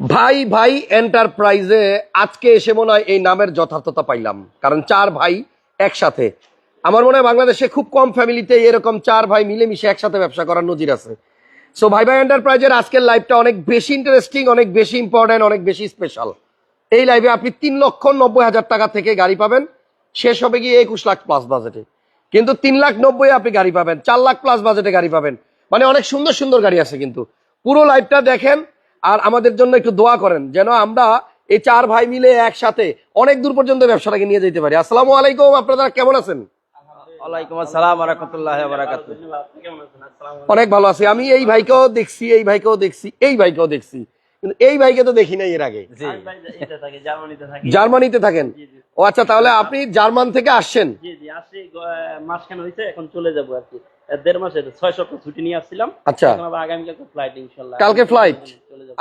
ভাই ভাই এন্টারপ্রাইজে আজকে এসে মনে হয় এই নামের যথার্থতা পাইলাম। কারণ চার ভাই একসাথে। আমার মনে হয় বাংলাদেশে খুব কম ফ্যামিলিতে এরকম চার ভাই মিলেমিশে একসাথে ব্যবসা করার নজির আছে। সো ভাই ভাই এন্টারপ্রাইজের আজকের লাইভটা অনেক বেশি ইন্টারেস্টিং অনেক বেশি ইম্পর্টেন্ট অনেক বেশি স্পেশাল এই লাইভে আপনি তিন লক্ষ নব্বই হাজার টাকা থেকে গাড়ি পাবেন। শেষ হবে গিয়ে একুশ লাখ প্লাস বাজেটে কিন্তু তিন লাখ নব্বই আপনি গাড়ি পাবেন, চার লাখ প্লাস বাজেটে গাড়ি পাবেন। মানে অনেক সুন্দর সুন্দর গাড়ি আছে কিন্তু। পুরো লাইভটা দেখেন আর আমাদের জন্য একটু দোয়া করেন যেন আমরা এই চার ভাই মিলে একসাথে অনেক দূর পর্যন্ত ব্যবসাটাকে নিয়ে যেতে পারি। আসসালামু আলাইকুম আপনারা কেমন আছেন? অনেক ভালো আছি। আমি এই ভাইকেও দেখছি এই ভাইকেও দেখছি এই ভাইকেও দেখছি। কিন্তু এই ভাইকে তো দেখি নাই এর আগে। জার্মানিতে থাকেন? ও আচ্ছা তাহলে আপনি জার্মান থেকে আসছেন? মাসখান হয়েছে এখন চলে যাব আর কি। দেড় মাসের ছয় সপ্তাহ ছুটি নিয়ে আসছিলাম। আচ্ছা। আগামীকালকে ফ্লাইট ইনশাল্লাহ। কালকে flight?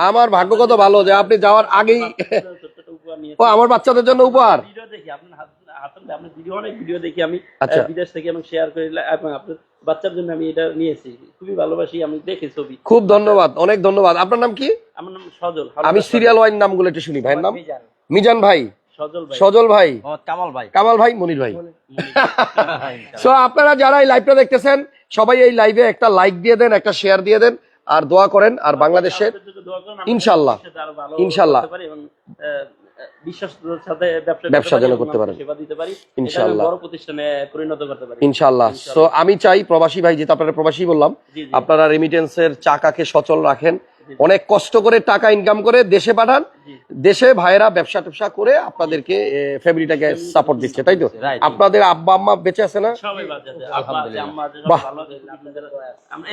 আমার ভাগ্য কত ভালো যে আপনি যাওয়ার আগেই ছোট্ট একটা উপহার নিয়ে ও আমার বাচ্চাদের জন্য উপহার? ভিডিও দেখি আপনার হাত হাতের ভিডিও অনেক ভিডিও দেখি আমি। আচ্ছা। বিদেশ থেকে এবং শেয়ার করি আপনার বাচ্চার জন্য আমি এটা নিয়েছি। খুবই ভালোবাসি আমি দেখি ছবি। খুব ধন্যবাদ অনেক ধন্যবাদ। আপনার নাম কি? আমার নাম সজল আমি সিরিয়াল ওয়াইন নামগুলো একটু শুনি ভাইয়ের নাম? মিজান। মিজান ভাই। সজল ভাই। সজল ভাই। মোহাম্মদ কামাল ভাই। কামাল ভাই মনির ভাই। সো আপনারা যারা এই লাইভটা দেখতেছেন সবাই এই লাইভে একটা লাইক দিয়ে দেন একটা শেয়ার দিয়ে দেন আর দোয়া করেন আর বাংলাদেশের ইনশাল্লাহ। ইনশাল্লাহ। বিশ্বাসের সাথে ব্যবসা করতে যেন পারি করতে পারেন। সেবা দিতে পারি। ইনশাল্লাহ। আমি বড় প্রতিষ্ঠানে পরিণত করতে পারি। ইনশাল্লাহ সো আমি চাই প্রবাসী ভাই যেহেতু আপনারা প্রবাসী বললাম আপনারা রেমিটেন্স আপনারা রেমিটেন্সের চাকাকে সচল রাখেন। অনেক কষ্ট করে টাকা ইনকাম করে দেশে পাঠান। দেশে ভাইয়েরা ব্যবসা ট্যাবসা করে আপনাদেরকে ফ্যামিলিটাকে সাপোর্ট দিচ্ছে তাই তো? আপনাদের আব্বা আম্মা বেঁচে আছে না?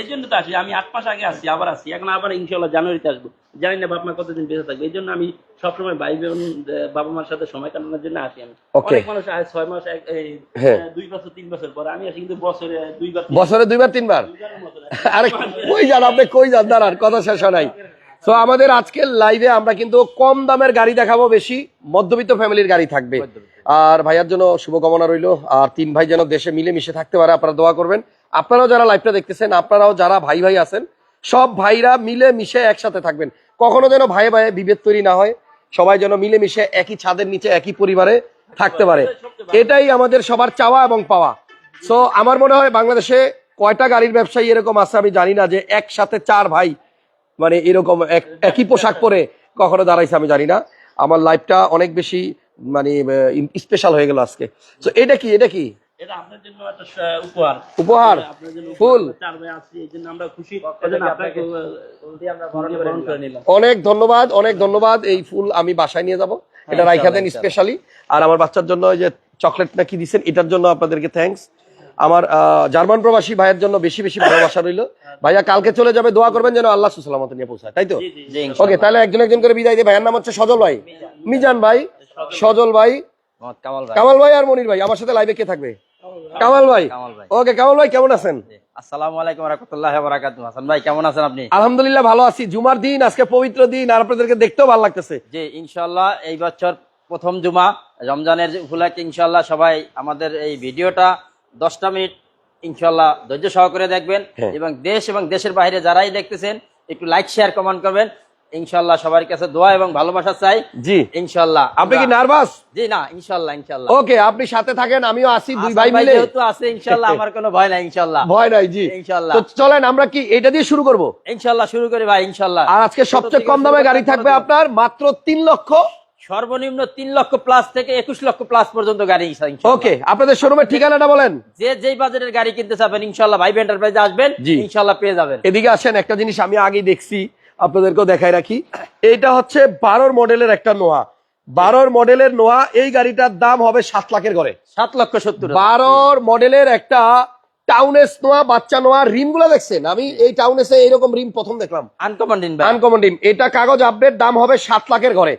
এই জন্য তো আসি আমি আট মাস আগে আসছি আবার আসি এখন আবার ইনশাল্লাহ জানুয়ারিতে আসব। জানি না বাপ মা কতদিন বেঁচে থাকবে এই জন্য আমি সবসময় ভাই বোন বাবা মার সাথে সময় কাটানোর জন্য আসি আমি। অনেক মানুষ আজ ছয় মাস হ্যাঁ। দুই বছর তিন বছর পরে আমি আসি কিন্তু বছরে দুইবার বছরে দুইবার তিনবার? আরে কই যান আপনি কই যান দাঁড়ান কথা শেষ হয় তো আমাদের আজকের লাইভে আমরা কিন্তু কম দামের গাড়ি দেখাবো, বেশি মধ্যবিত্ত ফ্যামিলির গাড়ি থাকবে। আর ভাইয়ার জন্য শুভকামনা রইল। আর তিন ভাই যেন দেশে মিলে মিশে থাকতে পারে, আপনারা দোয়া করবেন। আপনারাও যারা লাইভটা দেখতেছেন, আপনারাও যারা ভাই ভাই আছেন, সব ভাইরা মিলে মিশে একসাথে থাকবেন। কখনো যেন ভাই ভাই বিভেদ তৈরি না হয়, সবাই যেন মিলে মিশে একই ছাদের নিচে, একই পরিবারে থাকতে পারে। এটাই আমাদের সবার চাওয়া এবং পাওয়া। সো আমার মনে হয় বাংলাদেশে কয়টা গাড়ির ব্যবসায়ী এরকম আছে আমি জানি না যে একসাথে চার ভাই মানে এরকম এক- একই পোশাক পরে কখনো দাঁড়াইছে আমি জানি না। আমার লাইফটা অনেক বেশি মানে স্পেশাল হয়ে গেল আজকে। তো এটা কি এটা কি? উপহার। ফুল? অনেক ধন্যবাদ অনেক ধন্যবাদ। এই ফুল আমি বাসায় নিয়ে যাব। এটা রাইখা দেন স্পেশালি আর আমার বাচ্চার জন্য যে চকলেট নাকি দিচ্ছেন এটার জন্য আপনাদেরকে থ্যাঙ্কস আমার জার্মান প্রবাসী ভাইয়ের জন্য বেশি বেশি ভালোবাসা রইল। ভাইয়া কালকে চলে যাবে দোয়া করবেন যেন আল্লাহ সুসালামত নিয়ে পৌঁছায় তাই তো? জি জি জি ওকে তাহলে একজন একজন করে বিদায় দিয়ে ভাইয়ের নাম হচ্ছে সজল ভাই। মিজান। ভাই সজল ভাই। কামাল ভাই। আর মনির ভাই আমার সাথে লাইভে কে থাকবে? কামাল ভাই। ওকে কামাল ভাই কেমন আছেন? জি। আসসালামু আলাইকুম রহমতুল্লাহ বারাকাতু হাসান ভাই কেমন আছেন আপনি? আলহামদুলিল্লাহ ভালো আছি। জুমার দিন আজকে পবিত্র দিন আর আপনাদেরকে দেখতেও ভালো লাগতেছে। জি ইনশাল্লাহ এই বছর প্রথম জুমা রমজানের উপলক্ষে ইনশাল্লাহ সবাই আমাদের এই ভিডিওটা দশটা মিনিট ইনশাল্লাহ ধৈর্য সহকারে দেখবেন হ্যাঁ। এবং দেশ এবং দেশের বাইরে যারাই দেখতেছেন একটু লাইক শেয়ার কমেন্ট করবেন। ইনশাল্লাহ সবার কাছে দোয়া এবং ভালোবাসা চাই। জি। ইনশাল্লাহ আপনি কি নার্ভাস জি না ইনশাল্লাহ ইনশাল্লাহ ওকে আপনি সাথে থাকেন আমিও আছি দুই ভাই মিলে। যেহেতু আছে ইনশাল্লাহ আমার কোনো ভয় নাই ইনশাল্লাহ ভয় নাই জি। ইনশাল্লাহ তো চলেন আমরা কি এটা দিয়ে শুরু করব? ইনশাল্লাহ শুরু করি ভাই ইনশাল্লাহ আর আজকে সবচেয়ে কম দামে গাড়ি থাকবে আপনার মাত্র তিন লক্ষ সর্বনিম্ন তিন লক্ষ প্লাস থেকে একুশ লক্ষ প্লাস পর্যন্ত গাড়ি। ওকে আপনাদের শোরুমের ঠিকানাটা বলেন। যে যেই বাজেটের গাড়ি কিনতে চাবেন ইনশাল্লাহ ভাই এন্টারপ্রাইজে আসবেন। ইনশাল্লাহ পেয়ে যাবেন। এদিকে আসেন একটা জিনিস আমি আগেই দেখছি আপনাদেরকেও দেখাই রাখি। এইটা হচ্ছে বারোর মডেলের একটা নোয়া। বারোর মডেলের নোয়া এই গাড়িটার দাম হবে সাত লাখের ঘরে। সাত লক্ষ সত্তর বারোর মডেলের একটা টাউনেস নোয়া বাচ্চা নোয়া রিমগুলো দেখছেন? আমি এই টাউনেসে এইরকম রিম প্রথম দেখলাম। আনকমন রিম এটা কাগজ আপডেট দাম হবে সাত লাখের ঘরে।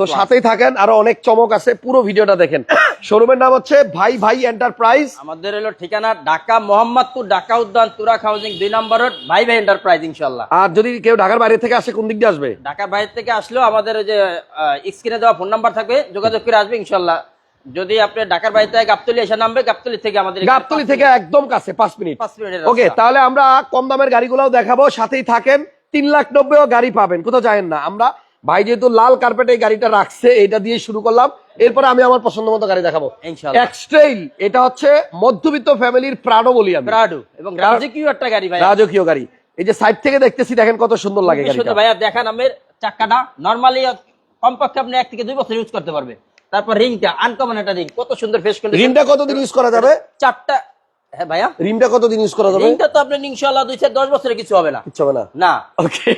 তো সাথেই থাকেন আরও অনেক চমক আছে পুরো ভিডিওটা দেখেন। শোরুমের নাম হচ্ছে ভাই ভাই এন্টারপ্রাইজ আমাদের হলো ঠিকানা ঢাকা মোহাম্মদপুর ঢাকা উদ্যান তুরাক হাউজিং দুই নম্বর রোড ভাই ভাই এন্টারপ্রাইজ ইনশাল্লাহ আর যদি কেউ ঢাকার বাইরে থেকে আসে কোন দিক দিয়ে আসবে? ঢাকার বাইরে থেকে আসলেও আমাদের ওই যে স্ক্রিনে দেওয়া ফোন নাম্বার থাকবে যোগাযোগ করে আসবে ইনশাল্লাহ যদি আপনি ঢাকার থেকে গাবতলি এসে নামবে গাবতলি থেকে আমাদের গাবতলি থেকে একদম কাছে পাঁচ মিনিট। পাঁচ মিনিটের ওকে তাহলে আমরা কম দামের গাড়িগুলোও দেখাবো সাথেই থাকেন। তিন লাখ নব্বইও গাড়ি পাবেন কোথাও যায়েন না। আমরা ভাই যেহেতু লাল কার্পেটে গাড়িটা রাখছে এটা দিয়ে শুরু করলাম। এরপরে আমি আমার পছন্দ মতো গাড়ি দেখাবো। এক্সট্রেইল এটা হচ্ছে মধ্যবিত্ত ফ্যামিলির প্রাণো বলি আমি। প্রাডু এবং রাজকীয় একটা গাড়ি ভাই রাজকীয় গাড়ি। এই যে সাইড থেকে দেখতেছি দেখেন কত সুন্দর লাগে গাড়িটা। ভাইয়া। দেখেন আমের চাক্কাটা। নরমালি কমপক্ষে আপনি এক থেকে দুই বছর ইউজ করতে পারবে। তারপর রিংটা আনকমন একটা রিং। কত সুন্দর ফেস কন্ডিশন রিংটা কতদিন ইউজ করা যাবে? চারটা হ্যাঁ ভাইয়া। রিমটা কতদিন ইউজ করা যাবে? তো ইনশাআল্লাহ দুই দশ বছরে কিছু হবে না। কিচ্ছু হবে না। না। ওকে।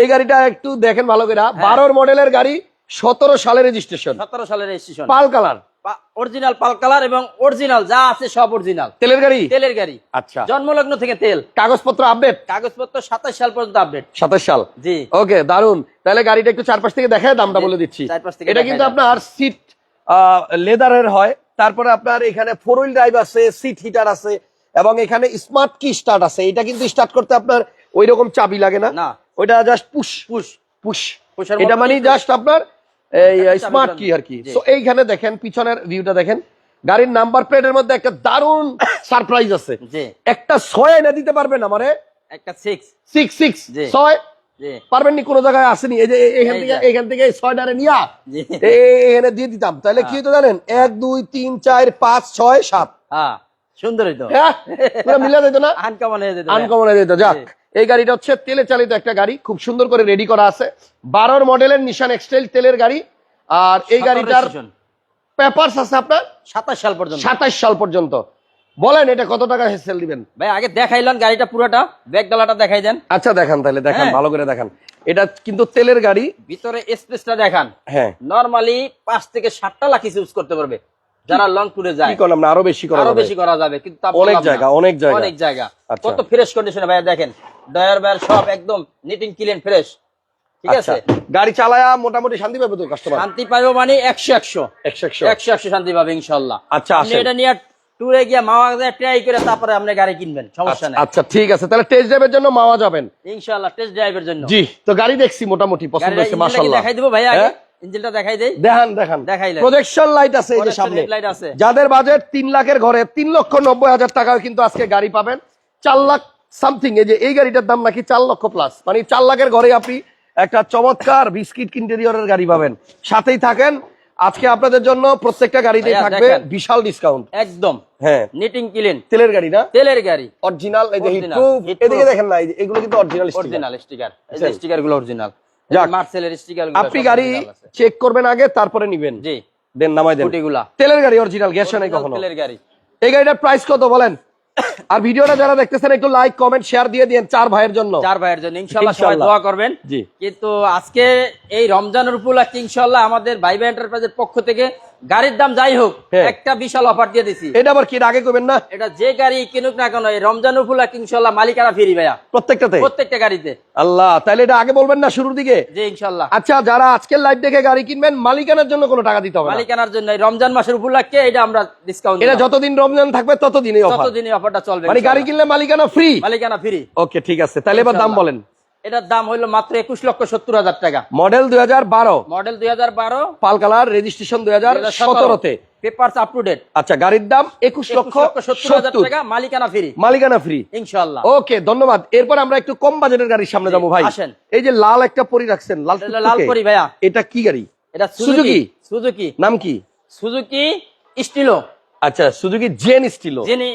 এই গাড়িটা একটু দেখেন ভালো করে। বারোর মডেলের গাড়ি সতেরো সালের রেজিস্ট্রেশন সতেরো সালের registration pearl colour. Original pearl colour এবং অরিজিনাল যা আছে সব অরিজিনাল তেলের গাড়ি? তেলের গাড়ি। আচ্ছা। জন্মলগ্ন থেকে তেল। কাগজপত্র আপডেট কাগজপত্র সাতাশ সাল পর্যন্ত আপডেট সাতাশ সাল? জি। ওকে দারুণ তাহলে গাড়িটা একটু চারপাশ থেকে দেখায় দামটা বলে দিচ্ছি। এটা কিন্তু আপনার সিট লেদারের হয়। তারপরে আপনার এখানে ফোর হুইল ড্রাইভ আছে সিট হিটার আছে এবং এখানে স্মার্ট কি স্টার্ট আছে। এটা কিন্তু স্টার্ট করতে আপনার ওই রকম চাবি লাগে না। না। ওইটা জাস্ট পুশ পুশ পুশ এটা মানে জাস্ট আপনার এই স্মার্ট কি আর কি। তো এইখানে দেখেন পিছনের ভিউটা দেখেন। গাড়ির নাম্বার প্লেটের মধ্যে একটা দারুণ সারপ্রাইজ আছে। একটা ছয় এনে দিতে পারবেন আমারে। একটা সিক্স সিক্স সিক্স। ছয়? পারবেন নি? কোনো জায়গায় আসেনি। এই যে এখান থেকে এখান থেকে ছয়টারে নিয়া। এখানে দিয়ে দিতাম। তাহলে কি হতো জানেন? এক দুই তিন চার পাঁচ ছয় সাত। হ্যাঁ। সুন্দরই তো হ্যাঁ? মিলে যেত না? আনকমন হয়ে যেত আনকমন হয়ে যেত। যাক। এই গাড়িটা হচ্ছে তেলে চালিত একটা গাড়ি খুব সুন্দর করে রেডি করা আছে। বারোর মডেলের নিশান এক্সটেল তেলের গাড়ি। আর এই গাড়িটার পেপারস আছে আপনার? সাতাশ সাল পর্যন্ত। সাতাশ সাল পর্যন্ত। বলেন এটা কত টাকা সেল দিবেন? ভাই আগে দেখাইলেন গাড়িটা পুরোটা ব্যাগ ডালাটা দেখাই দেন। আচ্ছা দেখান তাহলে দেখান হ্যাঁ। ভালো করে দেখান। এটা কিন্তু তেলের গাড়ি। ভিতরে স্পেসটা দেখান। হ্যাঁ। নরমালি পাঁচ থেকে সাতটা লাখ ইউজ করতে পারবে। যারা লং ট্যুরে যায়। কি করলাম না আরও বেশি করা আরও বেশি করা যাবে কিন্তু অনেক জায়গা, অনেক জায়গা। অনেক জায়গা। আচ্ছা। কত ফ্রেশ কন্ডিশনে ভাইয়া দেখেন। ডয়ার বায়ার সব একদম নিটিং ক্লিন ফ্রেশ ঠিক আচ্ছা, আছে? গাড়ি চালায়া মোটামুটি শান্তি পাবে তো কাস্টমার শান্তি পাইবো মানে একশো একশো। একশো একশো। একশো একশো শান্তি পাবে ইনশাল্লাহ। আচ্ছা। এটা নিয়ে ট্যুরে গিয়ে মাওয়া ট্রাই করে তারপরে আপনি গাড়ি কিনবেন সমস্যা নাই। আচ্ছা ঠিক আছে। তাহলে টেস্ট ড্রাইভের জন্য মাওয়া যাবেন। ইনশাল্লাহ টেস্ট ড্রাইভের জন্য। জি তো গাড়ি দেখছি মোটামুটি পছন্দ হয়েছে মাশাআল্লাহ। দেখাই দেবো ভাইয়া আগে? হ্যাঁ? ইঞ্জিনটা দেখাই দেই। দেখান দেখান। দেখাইলেন। প্রজেকশন লাইট আছে এই যে সামনে। headlight আছে। যাদের বাজেট তিন লাখের ঘরে তিন লক্ষ নব্বই হাজার টাকায় কিন্তু আজকে গাড়ি পাবেন। চার লাখ সামথিং এই যে এই গাড়িটার দাম নাকি চার লক্ষ প্লাস মানে চার লাখের ঘরে আপনি একটা চমৎকার বিস্কিট ইন্টেরিয়রের গাড়ি পাবেন। সাথেই থাকেন। আজকে আপনাদের জন্য প্রত্যেকটা গাড়িতেই থাকবে বিশাল ডিসকাউন্ট একদম। হ্যাঁ। নিটিং ক্লিন তেলের গাড়ি না? তেলের গাড়ি। অরিজিনাল এই যে হিটপ্রুফ এদিকে দেখেন না এগুলো কিন্তু অরিজিনাল অরিজিনাল স্টিকার এই যে স্টিকারগুলো অরিজিনাল যাক। মার্সেলের স্টিকার আপনি গাড়ি চেক করবেন আগে তারপরে নিবেন। জি। দেন নামাই দেন। তেলের গাড়ি অরিজিনাল গ্যাস নাই কখনো? তেলের গাড়ি। এই গাড়িটার প্রাইস কত বলেন? আর ভিডিওটা যারা দেখতেছেন একটু লাইক কমেন্ট শেয়ার দিয়ে দিন চার ভাইয়ের জন্য। চার ভাইয়ের জন্য। ইনশাল্লাহ সবাই দোয়া করবেন। জি। কিন্তু আজকে এই রমজানের উপলক্ষে ইনশাল্লাহ আমাদের ভাইবা এন্টারপ্রাইজের পক্ষ থেকে গাড়ির দাম যাই হোক হ্যাঁ। একটা বিশাল অফার দিয়ে দিছি। এটা আবার কি আগে করবেন না? এটা যে গাড়ি কিনুক না কেন এই রমজান উপলক্ষে ইনশাল্লাহ মালিকানা ফিরি ভাইয়া। প্রত্যেকটাতে? প্রত্যেকটা গাড়িতে। আল্লাহ তাহলে এটা আগে বলবেন না শুরুর দিকে? যে ইনশাল্লাহ আচ্ছা যারা আজকের লাইভ দেখে গাড়ি কিনবেন মালিকানার জন্য কোনো টাকা দিতে হবে না। মালিকানার জন্য এই রমজান মাসের উপলক্ষে এটা আমরা ডিসকাউন্ট এটা যতদিন রমজান থাকবে ততদিনই অফার ততদিন এই অফারটা চলবে মানে গাড়ি কিনলে মালিকানা ফ্রি মালিকানা ফ্রি ওকে ঠিক আছে। তাহলে এবার দাম বলেন। এটার দাম হইল মাত্র একুশ লক্ষ সত্তর হাজার টাকা। মডেল দুই হাজার বারো। মডেল দুই হাজার বারো। পাল কালার রেজিস্ট্রেশন দুই হাজার সতেরোতে। পেপারস আপ টু ডেট আচ্ছা গাড়ির দাম একুশ লক্ষ সত্তর হাজার টাকা মালিকানা ফ্রি মালিকানা ফ্রি ইনশাল্লাহ ওকে ধন্যবাদ। এরপর আমরা একটু কম বাজেটের গাড়ির সামনে যাব ভাই। আসেন। এই যে লাল একটা পরি রাখছেন লাল লাল পরি ভাইয়া। এটা কি গাড়ি? এটা সুজুকি? সুজুকি নাম কি? সুজুকি স্টিলো আচ্ছা সুজুকি জেন স্টিলো যিনি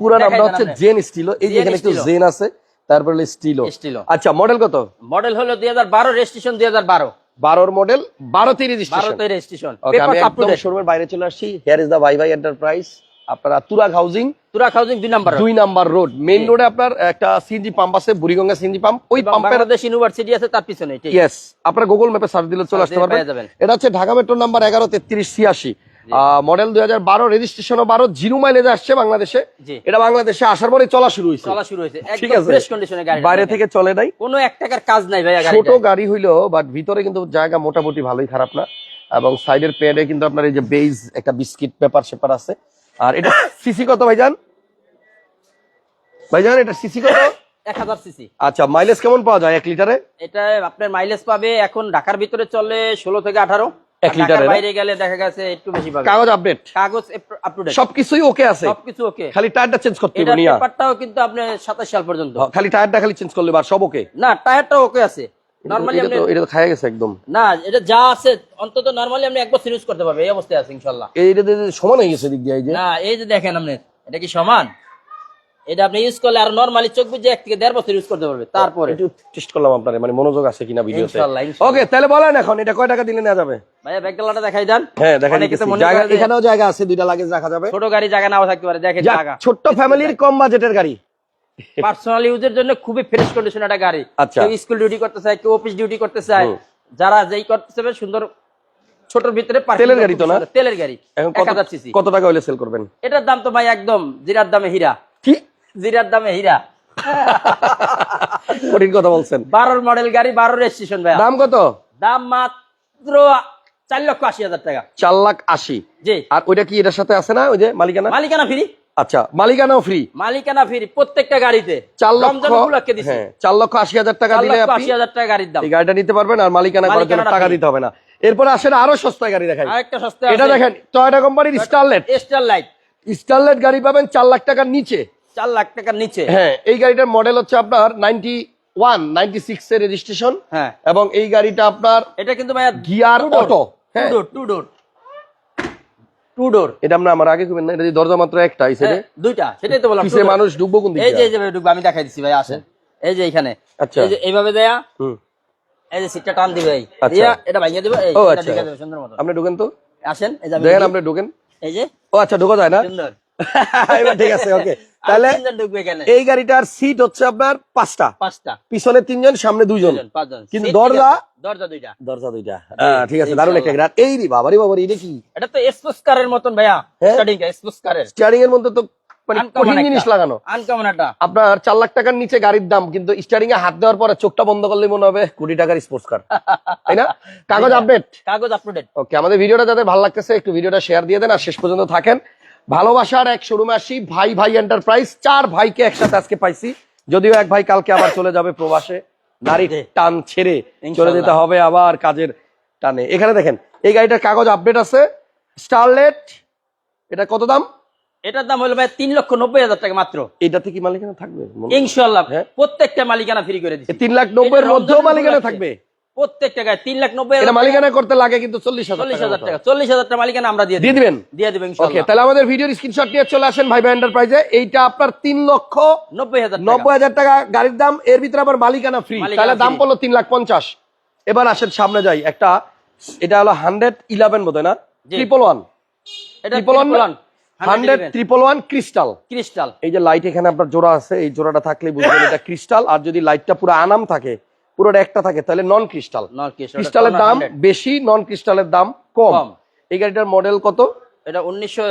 পুরো নামটা হচ্ছে জেন স্টিলো এই যে এখানে একটু জেন আছে তারপরে স্টিলো স্টিলো। আচ্ছা মডেল কত? মডেল হলো দুই হাজার বারো রেজিস্ট্রেশন দুই হাজার বারো। বারোর মডেল বারোতে রেজিস্ট্রেশন বারোতে রেজিস্ট্রেশন আমি একদম শোরুমের বাইরে চলে আসছি। হিয়ার ইজ দা ভাই ভাই এন্টারপ্রাইজ আপনারা তুরাগ হাউজিং তুরা হাউজিং দুই নাম্বার দুই নাম্বার রোড মেইন রোডে আপনার একটা সিএনজি পাম্প আছে বুড়িগঙ্গা সিএনজি পাম্প ওই পাম্পের বাংলাদেশ ইউনিভার্সিটি আছে তার পিছনে ঠিক। ইয়েস আপনারা গুগল ম্যাপে সার্চ দিলে চলে আসতে পারবেন। এটা হচ্ছে ঢাকা মেট্রো নাম্বার এগারো তেত্রিশ ছিয়াশি। মডেল দুই হাজার বারো রেজিস্ট্রেশনও বারো জিরো মাইলেজ আসছে বাংলাদেশে। এটা বাংলাদেশে আসার পরে চলা শুরু হয়েছে। চলা শুরু হয়েছে। ঠিক আছে? বাইরে থেকে চলে নাই। কোনো এক টাকার কাজ নাই ভাইয়া ছোট গাড়ি হইল বাট ভিতরে কিন্তু জায়গা মোটামুটি ভালোই খারাপ না। এবং সাইডের প্যাডে কিন্তু আপনার এই যে বেজ একটা বিস্কিট পেপার সেপার আছে। আর এটা সিসি কত ভাইজান? ভাইজান এটা সিসি কত? এক হাজার সিসি আচ্ছা মাইলেজ কেমন পাওয়া যায় এক লিটারে? এটা আপনার মাইলেজ পাবে এখন ঢাকার ভিতরে চলে ষোলো থেকে আঠারো। এক লিটারে না? বাইরে গেলে দেখা গেছে একটু বেশি পাবে। কাগজ আপডেট কাগজ আপ টু ডেট সবকিছুই ওকে আছে। সবকিছু ওকে খালি টায়ারটা চেঞ্জ করতে হবে নিয়া। পেপারটাও কিন্তু আপনি সাতাশ সাল পর্যন্ত। খালি টায়ারটা খালি চেঞ্জ করলে বার সব ওকে না টায়ারটা ওকে আছে। নরমালি আপনি এটা তো খায় গেছে একদম। না এটা যা আছে অন্তত নরমালি আপনি এক বছর ইউজ করতে পারবে এই অবস্থায় আছে ইনশাল্লাহ। এইটা সমান হয়ে গেছে দিক দিয়ে এই যে। না এই যে দেখেন আপনি এটা কি সমান? এটা আপনি ইউজ করলে আর নরমালি চোখ বুঝে এক থেকে দেড় বছর ইউজ করতে পারবে তারপরে। একটু টেস্ট করলাম আপনার মানে মনোযোগ আছে কিনা ভিডিওতে। ওকে তাহলে বলেন এখন এটা কয় টাকা দিলে নেওয়া যাবে? ভাইয়া ব্যাগডালাটা দেখাই দেন। হ্যাঁ জায়গা এখানেও জায়গা আছে দুইটা লাগেজ রাখা যাবে। ছোট গাড়ি জায়গা নাও থাকতে পারে দেখেন জায়গা। ছোট্ট ফ্যামিলির কম বাজেটের গাড়ি। পার্সোনাল ইউজের জন্য খুবই ফ্রেশ কন্ডিশন একটা গাড়ি। আচ্ছা। কেউ স্কুল ডিউটি করতে চায় কেউ অফিস ডিউটি করতে চায় যারা যেই করতে চাবে সুন্দর ছোটর ভিতরে তেলের গাড়ি তো না? তেলের গাড়ি এখন কত টাকা হইলে সেল করবেন? এটার দাম তো ভাই একদম জিরার দামে হীরা। কি? জিরার দামে হীরা। কঠিন কথা বলছেন। বারোর মডেল গাড়ি বারো রেজিস্ট্রেশন ভাই দাম কত? দাম মাত্র চার লক্ষ আশি হাজার টাকা। চার লাখ আশি। জি। আর ওইটা কি এটার সাথে আছে না ওই যে মালিকানা? মালিকানা ফ্রি আচ্ছা মালিকানাও ফ্রি মালিকানা ফ্রি প্রত্যেকটা গাড়িতে। চার লক্ষ হ্যাঁ চার লক্ষ আশি হাজার টাকা দিলে আশি হাজার টাকা গাড়ির দাম। এই গাড়িটা নিতে পারবেন আর মালিকানা করার জন্য টাকা দিতে হবে না। এরপরে আসেন আরও সস্তায় গাড়ি দেখাই। আরেকটা সস্তা এটা দেখেন টয়োটা কোম্পানির স্টারলেট স্টার লাইট স্টারলেট গাড়ি পাবেন চার লাখ টাকার নিচে। চার লাখ টাকার নিচে। হ্যাঁ এই গাড়িটার মডেল হচ্ছে আপনার নাইনটি ওয়ান নাইনটি সিক্স এর রেজিস্ট্রেশন হ্যাঁ। এবং এই গাড়িটা আপনার এটা কিন্তু ভাইয়া গিয়ার অটো হ্যাঁ। টু ডোর টু ডোর এটা আমরা আমার আগে করবেন না এটা দরজা মাত্র একটা এই সাইডে দুইটা সেটাই তো বললাম পিছে মানুষ ঢুকবো কোন দিকে এই যে এই যে ঢুকবো, আমি দেখাই দিচ্ছি ভাই আসেন। এই যে এখানে আচ্ছা। এই যে এইভাবে দেয়া। হুম। এই যে সিটটা টান দিবে এই। আচ্ছা। দিয়া এটা ভাঙিয়ে দিবে এই এটা আচ্ছা। ঢুকে দেবে সুন্দর মতো আপনি ঢুকেন তো? আসেন এই যে দেখেন আপনি ঢুকেন। এই যে। ও আচ্ছা ঢোকা যায় না? সুন্দর। এবার ঠিক আছে ওকে তাহলে এই গাড়িটার সিট হচ্ছে আপনার পাঁচটা। পাঁচটা। পিছনে তিনজন সামনে দুইজন। কিন্তু দরজা দরজা দুইটা। দরজা দুইটা। ঠিক আছে দারুণ একটা গাড়ি। এই রে বাবারি বাবারি এটা কি? এটা তো এক্সপ্রেস কারের মতন ভাইয়া? স্টার্টিং এক্সপ্রেস কারের স্টিয়ারিং এর মধ্যে তো মানে কঠিন জিনিস লাগানো। আপনার চার লাখ টাকার নিচে গাড়ির দাম কিন্তু স্টিয়ারিং এ হাত দেওয়ার পরে চোখটা বন্ধ করলে মনে হবে কোটি টাকার স্পোর্টস কার তাই না? কাগজ আপডেট কাগজ আপডেট ওকে আমাদের ভিডিওটা যাদের ভালো লাগতেছে একটু ভিডিওটা শেয়ার দিয়ে দেন আর শেষ পর্যন্ত থাকেন। ভালোবাসার এক শোরুমে আসি ভাই ভাই এন্টারপ্রাইজ চার ভাইকে একসাথে আজকে পাইছি। যদিও এক ভাই কালকে আবার চলে যাবে প্রবাসে নারী টান ছেড়ে চলে যেতে হবে আবার কাজের টানে। এখানে দেখেন এই গাড়িটার কাগজ আপডেট আছে স্টারলেট এটা কত দাম? এটার দাম হলো ভাই তিন লক্ষ নব্বই হাজার টাকা মাত্র। এটাতে কি মালিকানা থাকবে ইনশাল্লাহ হ্যাঁ। প্রত্যেকটা মালিকানা ফ্রি করে দিচ্ছে তিন লাখ নব্বই মধ্যেও মালিকানা থাকবে। প্রত্যেকটা গায়ে তিন লাখ নব্বই মালিকানা করতে লাগে কিন্তু চল্লিশ হাজার চল্লিশ হাজার টাকা চল্লিশ হাজার টাকা মালিকানা আমরা দিয়ে দিয়ে দিবেন? দিয়ে দিবেন ওকে তাহলে আমাদের ভিডিওর স্ক্রিনশট নিয়ে চলে আসেন এন্টারপ্রাইজে এইটা আপনার তিন লক্ষ নব্বই হাজার টাকা। নব্বই হাজার টাকা গাড়ির দাম এর ভিতরে আবার মালিকানা ফ্রি তাহলে দাম পড়ল তিন লাখ পঞ্চাশ। এবার আসেন সামনে যাই। একটা এটা হলো হান্ড্রেড ইলেভেন বোধ না। Triple one triple one hundred triple one crystal crystal এই যে লাইট এখানে আপনার জোড়া আছে এই জোড়াটা থাকলে বুঝবেন এটা ক্রিস্টাল আর যদি লাইটটা পুরো আনাম থাকে পুরোটা একটা থাকে তাহলে নন ক্রিস্টাল ক্রিস্টালের দাম বেশি নন ক্রিস্টালের দাম কম। এই গাড়িটার মডেল কত? এটা উনিশশো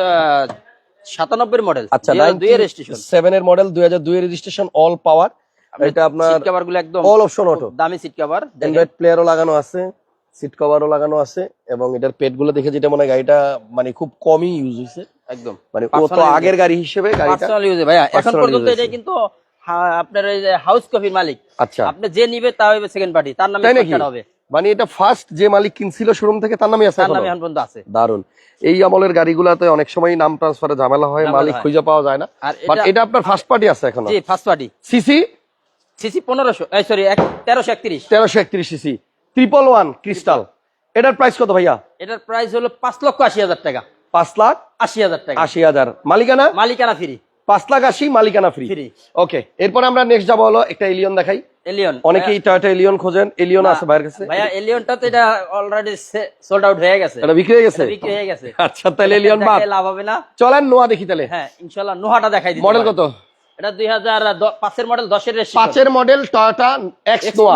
সাতানব্বই মডেল আচ্ছা দুই রেজিস্ট্রেশন সেভেন এর মডেল দুই হাজার দুই রেজিস্ট্রেশন অল পাওয়ার এটা আপনার সিট কভারগুলো একদম অল অপশন অটো দামি সিট কভার অ্যান্ড্রয়েড প্লেয়ারও লাগানো আছে সিট কভারও লাগানো আছে এবং এটার পেটগুলো দেখে যেটা মনে হয় গাড়িটা মানে খুব কমই ইউজ হয়েছে। একদম। মানে ও তো আগের গাড়ি হিসেবে গাড়িটা পার্সোনাল ইউজে ভাইয়া এখন পর্যন্ত এটা কিন্তু আপনার যে হাউস কপির মালিক। আচ্ছা। আপনি যে নিবে তা হবে সেকেন্ড পার্টি তার নামে হবে। মানে এটা ফার্স্ট যে মালিক কিনছিল শোরুম থেকে তার নামই আছে তার নামে পর্যন্ত আছে। দারুণ এই আমলের গাড়িগুলাতে অনেক সময় নাম ট্রান্সফারে ঝামেলা হয় মালিক খুঁজে পাওয়া যায় না। বাট এটা- আপনার ফার্স্ট পার্টি আছে এখনও? জি ফার্স্ট পার্টি সিসি সিসি পনেরোশো এই সরি তেরোশো একত্রিশ। তেরোশো একত্রিশ সিসি ট্রিপল ওয়ান ক্রিস্টাল এটার প্রাইস কত ভাইয়া? এটার প্রাইস হলো পাঁচ লক্ষ আশি হাজার টাকা। পাঁচ লাখ আশি হাজার টাকা। আশি হাজার। মালিকানা? মালিকানা ফ্রি পাঁচ লাখ আশি মালিকানা ফ্রি ওকে এরপরে আমরা নেক্সট যাব হলো একটা এলিয়ন দেখাই। এলিয়ন অনেকেই টয়টা এলিয়ন খোঁজেন। এলিয়ন আছে ভাইয়ের কাছে। ভাইয়া এলিয়নটা তো এটা অলরেডি সোল্ড আউট হয়ে গেছে। এটা বিক্রি হয়ে গেছে? বিক্রি হয়ে গেছে। আচ্ছা তাহলে এলিয়ন বাদ। লাভ হবে না। চলেন নোয়া দেখি তাহলে। হ্যাঁ ইনশাল্লাহ নোহাটা দেখাই দিই মডেল কত? এটা দুই হাজার পাঁচের মডেল দশের রেজিস্ট্রেশন পাঁচের model Toyota X Noah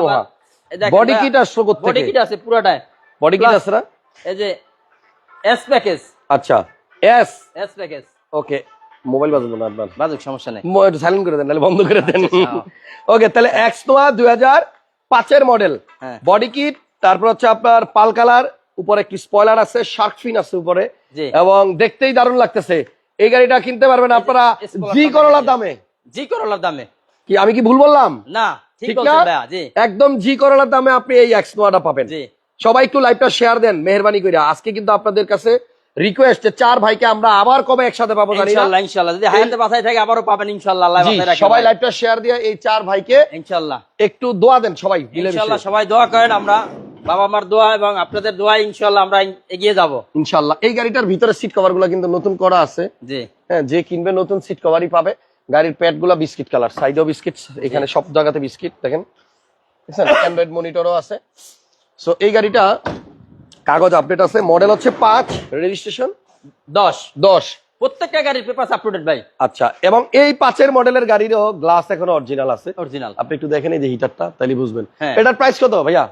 Noah body ভাইয়া, কিট আসলো বডি কোথেকে কিট আছে বডি কিট আছে না? এই যে এস প্যাকেজ আচ্ছা S S package okay mobile বাজবো না আপনার বাজুক সমস্যা নেই। সাইলেন্ট করে দেন নাহলে বন্ধ করে দেন। আচ্ছা। ওকে তাহলে এক্স নোয়া দুই হাজার পাঁচের মডেল। বডি কিট তারপর হচ্ছে আপনার পাল কালার উপরে একটি স্পয়লার আছে শার্ক ফিন আছে উপরে। এবং দেখতেই দারুণ লাগতেছে। এই গাড়িটা কিনতে পারবেন আপনারা জি করলার দামে। জি করলার দামে। কি আমি কি ভুল বললাম? না ঠিক না? জি। একদম জি করলার দামে আপনি এই এক্স নোয়াটা পাবেন। জি। সবাই একটু লাইভটা শেয়ার দেন মেহরবানি করে আজকে কিন্তু আপনাদের কাছে রিকোয়েস্ট চার ভাইকে আমরা আবার কবে একসাথে পাবো ইনশাল্লাহ ইনশাল্লাহ। যদি হায়াতে বাসায় থাকে আবারও পাবেন ইনশাল্লাহ আল্লাহ বাসায় রাখে সবাই লাইভটা শেয়ার দিয়ে এই চার ভাইকে ইনশাল্লাহ। একটু দোয়া দেন সবাই মিলেমিশে ইনশাল্লাহ সবাই দোয়া করেন আমরা বাবা মার দোয়া এবং আপনাদের দোয়া ইনশাল্লাহ আমরা এগিয়ে যাব। ইনশাল্লাহ। এই গাড়িটার ভিতরে সিট কভারগুলো কিন্তু নতুন করা আছে। জি। হ্যাঁ যে কিনবে নতুন সিট কভারই পাবে। গাড়ির প্যাডগুলা বিস্কিট কালার সাইডও বিস্কিট এখানে সব জায়গাতে বিস্কিট দেখেন। অ্যান্ড্রয়েড মনিটরও আছে। সো এই গাড়িটা কাগজ আপডেট আছে। মডেল হচ্ছে পাঁচ। রেজিস্ট্রেশন দশ। দশ। প্রত্যেকটা গাড়ির পেপার আপ টু ডেট ভাই। আচ্ছা এবং এই পাঁচের মডেলের গাড়িরও গ্লাস এখনও অরিজিনাল আছে। অরিজিনাল আপনি একটু দেখেন এই যে হিটারটা তাহলে বুঝবেন। হ্যাঁ। এটার প্রাইস কত ভাইয়া?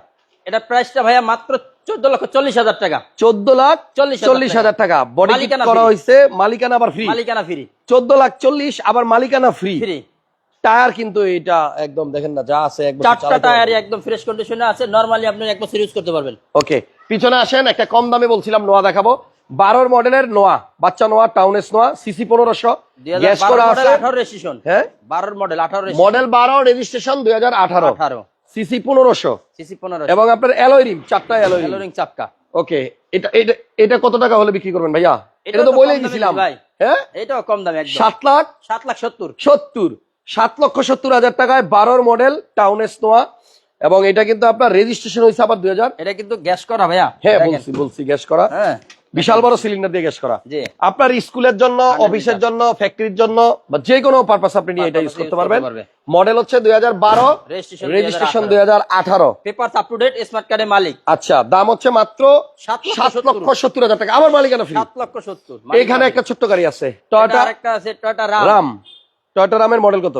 এটা প্রাইসটা ভাইয়া মাত্র চোদ্দ লক্ষ চল্লিশ হাজার টাকা। চোদ্দ লাখ চল্লিশ হাজার টাকা। বডি মালিকানা করা হয়েছে মালিকানা আবার ফ্রি মালিকানা ফ্রি চোদ্দ লাখ চল্লিশ আবার মালিকানা ফ্রি ফ্রি টায়ার কিন্তু এটা একদম দেখেন না যা আছে একদম চারটা টায়ারই একদম ফ্রেশ কন্ডিশনে আছে। নরমালি আপনি এক বছর ইউজ করতে পারবেন। ওকে পিছনে আসেন একটা কম দামে বলছিলাম নোয়া দেখাবো। বারোর মডেলের নোয়া বাচ্চা নোয়া টাউনেস নোয়া সিসি পনেরোশো। গ্যাস করা আছে। হ্যাঁ? বারোর মডেল আঠারো মডেল বারো রেজিস্ট্রেশন দুই হাজার আঠারো। সিসি পনেরোশো। সিসি পনেরো এবং আপনার অ্যালয় রিম চারটা অ্যালয় রিম চাপকা ওকে এটা এটা এটা কত টাকা হলে বিক্রি করবেন ভাইয়া? এটা তো বলেই দামে দিছিলাম। হ্যাঁ? এটাও কম দামে সাত লাখ? সাত লাখ সত্তর। সত্তর। সাত লক্ষ সত্তর হাজার টাকায় বারোর মডেল টাউনেস নোয়া। এবং এটা কিন্তু আপনার রেজিস্ট্রেশন হয়েছে আবার দুই হাজার? এটা কিন্তু গ্যাস করা ভাইয়া। হ্যাঁ বলছি বলছি গ্যাস করা। হ্যাঁ। বিশাল বড় সিলিন্ডার দিয়ে গ্যাস করা। আপনার স্কুলের জন্য অফিসের জন্য ফ্যাক্টরির জন্য বা যে কোনো পারপাস আপনি নিয়ে এটা ইউজ করতে পারবেন। মডেল হচ্ছে দুই হাজার বারো রেজিস্ট্রেশন 2018 দুই হাজার আঠারো। Paper up to date smart কার্ডের মালিক। আচ্ছা দাম হচ্ছে মাত্র সাত লক্ষ সাত সত্তর। হাজার টাকা। আমার মালিকানা ফ্রি সাত লক্ষ সত্তর। এখানে একটা ছোট্ট গাড়ি আছে। টয়টা আরেকটা আছে টয়টা রাম টয়টা রামের মডেল কত?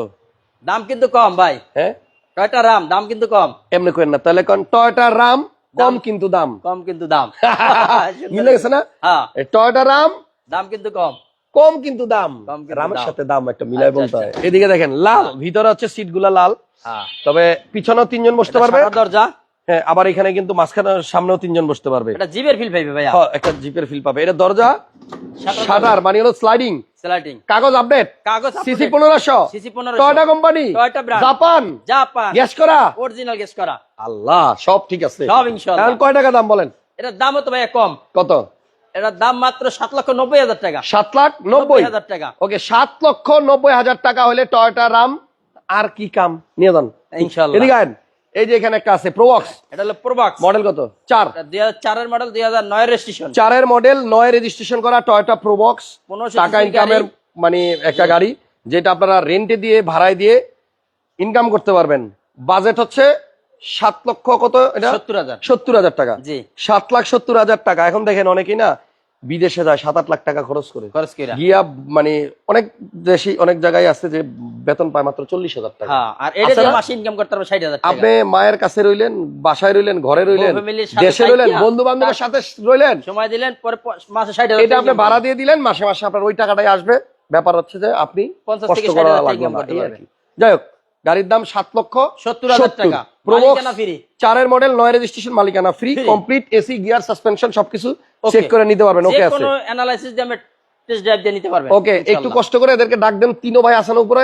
দাম কিন্তু কম ভাই। হ্যাঁ? টয়টা রাম দাম কিন্তু কম। এমনি করেন না তাহলে কোন টয়টা রাম কম কিন্তু দাম। কম কিন্তু দাম। মিলে গেছে না? হ্যাঁ। টয়টা রাম দাম কিন্তু কম। কম কিন্তু দাম। রামের সাথে দাম একটা মিলাই আচ্ছা, বলতে হয়। এদিকে দেখেন লাল ভিতরে হচ্ছে সিটগুলা লাল। হ্যাঁ। তবে পিছনেও তিনজন বসতে পারবে। দরজা। হ্যাঁ আবার এখানে কিন্তু মাঝখানে সামনেও তিনজন বসতে পারবে। এটা জিপের ফিল পাবে ভাইয়া। হ্যাঁ, একটা জিপের ফিল পাবে। এটা দরজা শাটার মানে হলো স্লাইডিং স্লাইডিং কাগজ আপডেট কাগজ সিসি পনেরোশো? সিসি পনেরো Toyota company. Japan Japan gas করা? অরিজিনাল করা। আল্লাহ সব ঠিক আছে। সব ইনশাআল্লাহ। কয় টাকা দাম বলেন? এটার দাম তো ভাইয়া কম। কত? এটার দাম মাত্র সাত লক্ষ নব্বই হাজার টাকা। সাত লাখ নব্বই? হাজার টাকা। ওকে সাত লক্ষ নব্বই হাজার টাকা হলে টয়টা রাম আর কি কাম? নিয়ে যান। আয়েন। এই যে এখানে একটা আছে প্রোবক্স এটা হলো প্রোবাক্স মডেল কত? চার। দুই হাজার চারের মডেল দুই হাজার নয় রেজিস্ট্রেশন চারের মডেল নয় রেজিস্ট্রেশন করা টয়টা প্রোবক্স 1500 টাকা ইনকামের মানে একটা গাড়ি যেটা আপনারা রেন্টে দিয়ে ভাড়ায় দিয়ে ইনকাম করতে পারবেন। বাজেট হচ্ছে সাত লক্ষ কত এটা? সত্তর হাজার। সত্তর হাজার টাকা। জি। সাত লাখ সত্তর হাজার টাকা। এখন দেখেন অনেকেই না বিদেশে যায় সাত আট লাখ টাকা খরচ করে। গিয়া মানে অনেক দেশি অনেক জায়গায় আছে যে বেতন পায় মাত্র চল্লিশ হাজার টাকা। হ্যাঁ আর এটা আছে দিয়ে না? মাসে ইনকাম করতে পারবে ষাট হাজার আপনি মায়ের কাছে রইলেন বাসায় রইলেন ঘরে রইলেন দেশে রইলেন বন্ধু বান্ধবের সাথে রইলেন। সময় দিলেন পরে মাসে ষাট হাজার এটা আপনি ভাড়া দিয়ে দিলেন মাসে মাসে আপনার ওই টাকাটাই আসবে। ব্যাপার হচ্ছে যে আপনি 50 কষ্ট করা টাকা লাগবে income না, করতে এই আর পারবেন। কি। যাই হোক গাড়ির দাম সাত লক্ষ সত্তর হাজার টাকা। চারের মডেল নয় রেজিস্ট্রেশন মালিকানা free complete AC gear suspension সবকিছু চেক করে নিতে পারবেন। ওকে আছে। অ্যানালাইসিস দিয়ে টেস্ট ড্রাইভ দিয়ে নিতে পারবেন। ওকে একটু কষ্ট করে এদেরকে ডাক দেন। তিনো ভাই আসানো উপরে।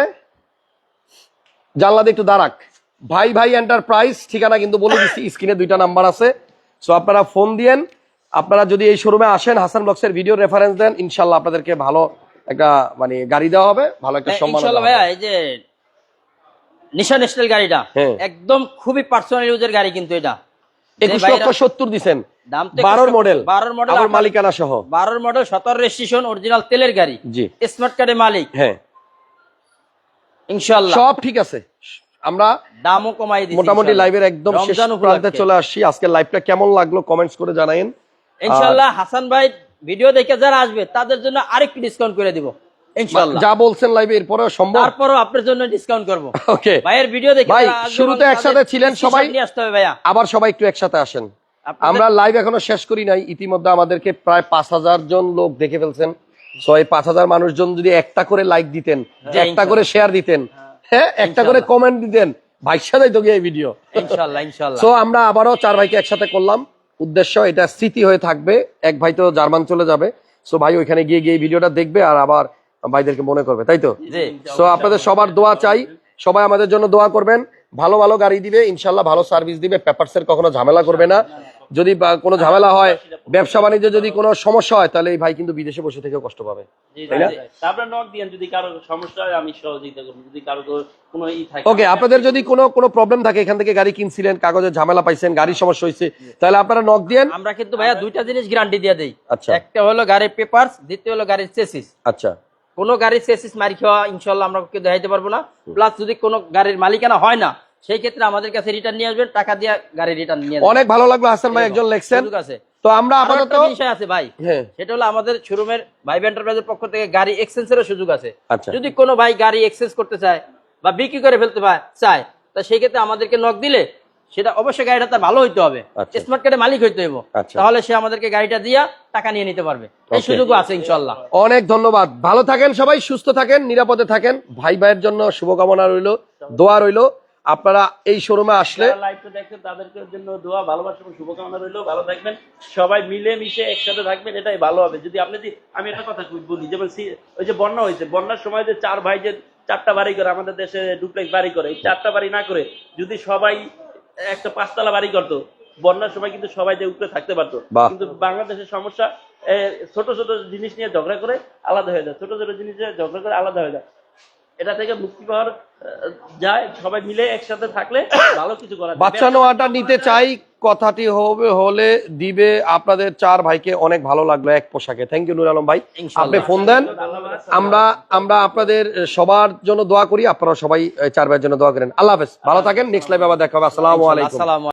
জানলা দিয়ে একটু দাঁড়াক। ভাই ভাই এন্টারপ্রাইজ ঠিকানা কিন্তু বলে দিচ্ছি স্ক্রিনে দুইটা নাম্বার আছে। সো আপনারা ফোন দিয়েন। আপনারা যদি এই শোরুমে আসেন হাসান ব্লগসের ভিডিও রেফারেন্স দেন ইনশাল্লাহ আপনাদেরকে ভালো একটা মানে গাড়ি দেওয়া হবে। ভালো একটা হ্যাঁ, সম্মান ভাইয়া এই যে নিশা ন্যাশনাল গাড়িটা। হ্যাঁ। একদম খুবই পার্সোনাল ইউজের গাড়ি কিন্তু এটা। একুশ লক্ষ সত্তর দিচ্ছেন দাম বারোর মডেল বারোর মডেল আবার মালিকানা সহ। বারোর মডেল সতেরো রেজিস্ট্রেশন অরিজিনাল তেলের গাড়ি। জি। স্মার্ট কার্ডের মালিক। হ্যাঁ। ইনশাল্লাহ সব ঠিক আছে। আমরা দামও কমাই মোটামুটি। লাইভের একদম শেষ রমজান প্রান্তে চলে আসছি। আজকে লাইভটা কেমন লাগল কমেন্টস করে জানাইন। ইনশাল্লাহ হাসান ভাই ভিডিও দেখে যারা আসবে তাদের জন্য আরেকটু ডিসকাউন্ট করে দিব। যা বলছেন লাইভে এরপরে সম্ভব? তারপরও আপনার জন্য ডিসকাউন্ট করব। ওকে ভাইয়ের ভিডিও দেখে ভাই, শুরুতে একসাথে ছিলেন সবাই। আসতে হবে ভাইয়া। আবার সবাই একটু একসাথে আসেন। আমরা লাইভ এখনও শেষ করি নাই ইতিমধ্যে আমাদেরকে প্রায় পাঁচ হাজার জন লোক দেখে ফেলছেন। পাঁচ হাজার মানুষজন যদি একটা করে লাইক দিতেন একটা করে শেয়ার দিতেন হ্যাঁ একটা করে কমেন্ট দিতেন যাইতো গিয়ে ভিডিও সো আমরা আবারও চার ভাইকে একসাথে করলাম। উদ্দেশ্য এটা স্মৃতি হয়ে থাকবে। এক ভাই তো জার্মান চলে যাবে। সো ভাই ওইখানে গিয়ে গিয়ে ভিডিওটা দেখবে আর আবার ভাইদেরকে মনে করবে তাই তো? সো আপনাদের সবার দোয়া চাই। সবাই আমাদের জন্য দোয়া করবেন। ভালো ভালো গাড়ি দিবে ইনশাল্লাহ ভালো সার্ভিস দিবে পেপারসের কখনো ঝামেলা করবে না। যদি কোনো ঝামেলা হয় ব্যবসা বাণিজ্যে যদি কোনো সমস্যা হয় তাহলে এই ভাই কিন্তু বিদেশে বসে থেকেও কষ্ট পাবে। থাকে ওকে আপনাদের যদি কোনো কোনো প্রবলেম থাকে এখান থেকে গাড়ি কিনছিলেন কাগজের ঝামেলা পাইছেন গাড়ির সমস্যা হয়েছে তাহলে আপনারা নক দিয়েন। আমরা কিন্তু ভাইয়া দুইটা জিনিস গ্যারান্টি দিয়ে দেই। আচ্ছা। একটা হলো গাড়ির পেপার দ্বিতীয় হলো গাড়ির চেসিস আচ্ছা। কোনো গাড়ির চেসিস মারি খাওয়া ইনশাল্লাহ আমরা কেউ দেখাইতে পারব না। প্লাস যদি কোনো গাড়ির মালিকানা হয় না সেই ক্ষেত্রে আমাদের কাছে রিটার্ন নিয়ে আসবেন টাকা দিয়ে গাড়ি রিটার্ন নিয়ে অনেক ভালো লাগল হাসান ভাই একজন লেখছেন। আছে। তো আমরা আপাতত বিষয় আছে ভাই। হ্যাঁ। সেটা হলো আমাদের শোরুমের ভাই এন্টারপ্রাইজের পক্ষ থেকে গাড়ি এক্সচেঞ্জেরও সুযোগ আছে। আচ্ছা। যদি কোনো ভাই গাড়ি এক্সচেঞ্জ করতে চায় বা বিক্রি করে ফেলতে চায় তা সেই ক্ষেত্রে আমাদেরকে নক দিলে সেটা অবশ্যই গাড়িটা তার ভালো হইতে হবে। আচ্ছা। স্মার্ট কার্ডের মালিক হইতে হবে আচ্ছা। তাহলে সে আমাদেরকে গাড়িটা দিয়া টাকা নিয়ে নিতে পারবে। এই সুযোগও আছে ইনশাল্লাহ অনেক ধন্যবাদ। ভালো থাকেন সবাই সুস্থ থাকেন নিরাপদে থাকেন। ভাই ভাইয়ের জন্য শুভকামনা রইল দোয়া রইল। আপনারা এই শোরুমে আসলে লাইভটা দেখছেন তাদেরকে জন্য দোয়া ভালোবাসা এবং শুভকামনা রইল। ভালো থাকবেন। সবাই মিলে মিশে একসাথে থাকবেন এটাই ভালো হবে। যদি আপনি যদি আমি একটা কথা বলি যেমন ওই যে বন্যা হয়েছে বন্যার সময় যে চার ভাই যে চারটা বাড়ি করে আমাদের দেশে ডুপ্লেক্স বাড়ি করে এই চারটা বাড়ি না করে যদি সবাই একটা পাঁচতলা বাড়ি করতো। বন্যার সময় কিন্তু সবাই যে উপরে থাকতে পারতো। কিন্তু বাংলাদেশের সমস্যা ছোট ছোট জিনিস নিয়ে ঝগড়া করে আলাদা হয়ে যায়। ছোট ছোট জিনিস নিয়ে ঝগড়া করে আলাদা হয়ে যায়। এটা থেকে মুক্তি পাওয়ার যায়। সবাই মিলে একসাথে থাকলে ভালো কিছু করা বাচ্চা নোয়াটা নিতে চাই কথাটি হবে হলে দিবে আপনাদের চার ভাইকে অনেক ভালো লাগল এক পোশাকে। থ্যাংক ইউ নুর আলম ভাই। আপনি ফোন দেন। আমরা আমরা আপনাদের সবার জন্য দোয়া করি আপনারা সবাই চার ভাইয়ের জন্য দোয়া করেন। আল্লাহ হাফেজ। ভালো থাকেন নেক্সট লাইভে আবার দেখা হবে। আসসালামু আলাইকুম। আসসালামু